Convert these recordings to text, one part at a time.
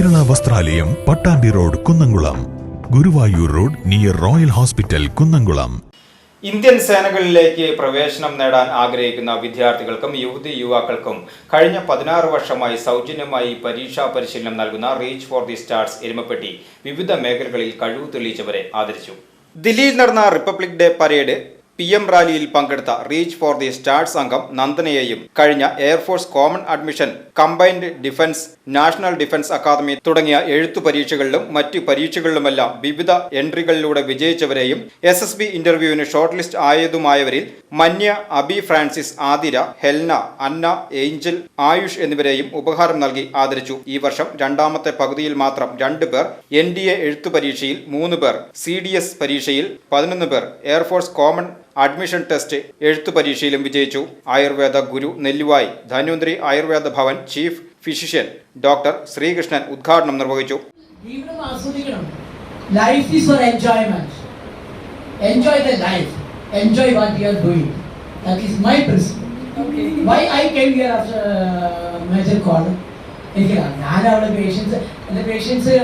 വസ്ത്രാലയം Pattambi road Kunnamkulam. Guruvayur road near royal hospital Kunnamkulam. Indian സേനകളിലേക്ക് പ്രവേശനം നേടാൻ ആഗ്രഹിക്കുന്ന വിദ്യാർത്ഥികൾക്കും യുവതി യുവാക്കൾക്കും കഴിഞ്ഞ പതിനാറ് വർഷമായി സൗജന്യമായി പരീക്ഷാ പരിശീലനം നൽകുന്ന Reach for the Stars Erumapetty വിവിധ മേഖലകളിൽ കഴിവ് തെളിയിച്ചവരെ ആദരിച്ചു. ദില്ലിയിൽ നടന്ന Republic Day parade P M റാലിയിൽ പങ്കെടുത്ത റീച്ച് ഫോർ ദി സ്റ്റാർസ് അംഗം നന്ദനയെയും കഴിഞ്ഞ Air Force Common Admission Combined Defence National Defence Academy തുടങ്ങിയ എഴുത്തു പരീക്ഷകളിലും മറ്റ് പരീക്ഷകളിലുമെല്ലാം വിവിധ എൻട്രികളിലൂടെ വിജയിച്ചവരെയും എസ് എസ് ബി ഇന്റർവ്യൂവിന് short list ആയതുമായവരിൽ Manya Abi Francis Athira Helna Anna Angel Ayush എന്നിവരെയും ഉപഹാരം നൽകി ആദരിച്ചു. ഈ വർഷം രണ്ടാമത്തെ പകുതിയിൽ മാത്രം രണ്ട് പേർ എൻ ഡി എ എഴുത്തു പരീക്ഷയിൽ മൂന്ന് പേർ സി ഡി എസ് പരീക്ഷയിൽ പതിനൊന്ന് പേർ എയർഫോഴ്സ് കോമൺ അഡ്മിഷൻ ടെസ്റ്റ് എഴുത്തു പരീക്ഷയിലും വിജയിച്ചു. Ayurveda guru Nelluvai Dhanwantari Ayurveda Bhavan chief physician doctor Sreekrishnan ഉദ്ഘാടനം നിർവഹിച്ചു. ജീവിതം ആസ്വദിക്കണം. Life is for enjoyment enjoy the life enjoy what you are doing that is my principle why I came here after major എനിക്ക് ഞാൻ അവിടെ patients എന്റെ patients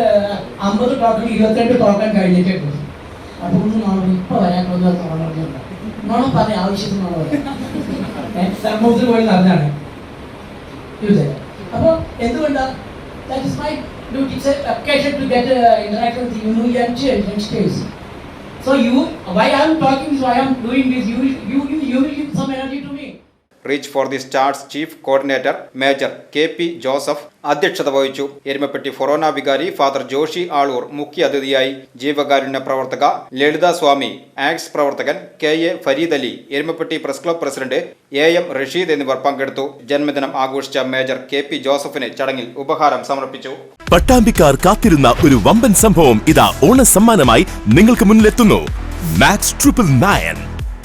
അമ്പത് token ഇരുപത്തിരണ്ട് token കഴിഞ്ഞിട്ടേ പോകും അപ്പോൾ ഒന്നും നോണം ഇപ്പോൾ വരാൻ പോകുന്ന നോണം നോണം പറഞ്ഞ ആവശ്യത്തിന് നോണം പറയാം സമൂഹത്തിൽ പോയി നടന്നാണ് യൂസ് അപ്പോൾ എന്തുകൊണ്ടാണ് that is my duty it's occasion to get interact with you young youngsters so you why I am talking so I am doing this you you you you will give some energy to me Reach for the Stars chief coordinator major K P Joseph അധ്യക്ഷത വഹിച്ചു. എരുമപ്പെട്ടി ഫൊറോന വികാരി father Joshi Aloor മുഖ്യ അതിഥിയായി. ജീവകാരുണ്യ പ്രവർത്തക ലളിത സ്വാമി ആക്സ് പ്രവർത്തകൻ K A Fareed Ali Erumapetty press club president A M Rasheed എന്നിവർ പങ്കെടുത്തു. ജന്മദിനം ആഘോഷിച്ച മേജർ കെ പി ജോസഫിന് ചടങ്ങിൽ ഉപഹാരം സമർപ്പിച്ചു. പട്ടാമ്പിക്കാർ കാത്തിരുന്ന ഒരു വമ്പൻ സംഭവം ഇതാ ഓണ സമ്മാനമായി നിങ്ങൾക്ക് മുന്നിലെത്തുന്നു. Max triple nine